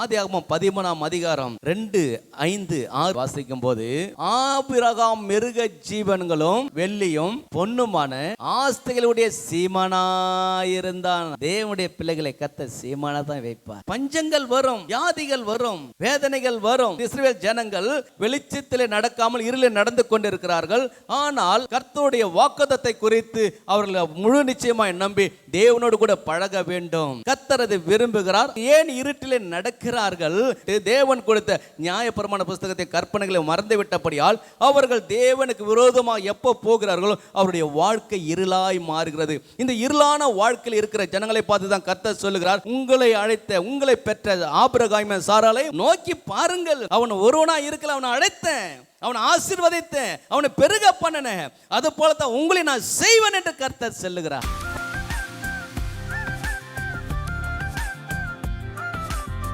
ஆதி ஆகமம் பதிமூணாம் அதிகாரம் ரெண்டு ஐந்து ஆறு வாசிக்கும் போது ஆபிரகாம் மிருக ஜீவன்களும் வெள்ளியும் பொண்ணுமான ஆஸ்திகளுடைய சீமானாயிருந்தான். தேவனுடைய பிள்ளைகளை கத்த சீமானா தான் வைப்பார். பஞ்சங்கள் வரும் வியாதிகள் வரும் வேதனைகள் வரும். இஸ்ரேல் ஜனங்கள் வெளிச்சத்திலே நடக்காமல் இருளில் நடந்து கொண்டிருக்கிறார்கள். ஆனால் கர்த்தருடைய வாக்குதத்தை குறித்து அவர்கள் முழு நிச்சயமாய் நம்பி தேவனோடு கூட பழக வேண்டும். கத்தரது விரும்புகிறார். ஏன் இருட்டிலே நடக்கிறார்கள்? தேவன் கொடுத்த நியாயப்பிரமாண புஸ்தகத்தை கற்பனைகளை மறந்து விட்டபடியால் அவர்கள் தேவனுக்கு விரோதமாக எப்போ போகிறார்களோ அவருடைய வாழ்க்கை இருளாய் மாறுகிறது. இந்த இருளான வாழ்க்கையில் இருக்கிற ஜனங்களை பார்த்து தான் கத்த சொல்லுகிறார் உங்களை அழைத்த உங்களை பெற்ற ஆபிரகாய்ம சாராலை நோக்கி பாருங்கள். அவன் ஒருவனா இருக்கல அவனை அழைத்தேன். அவனை ஆசீர்வதித்தேன். அவனை பெருக பண்ணினேன். அது போல தான் உங்களை நான் செய்வேன் என்று கர்த்தர் சொல்லுகிறார்.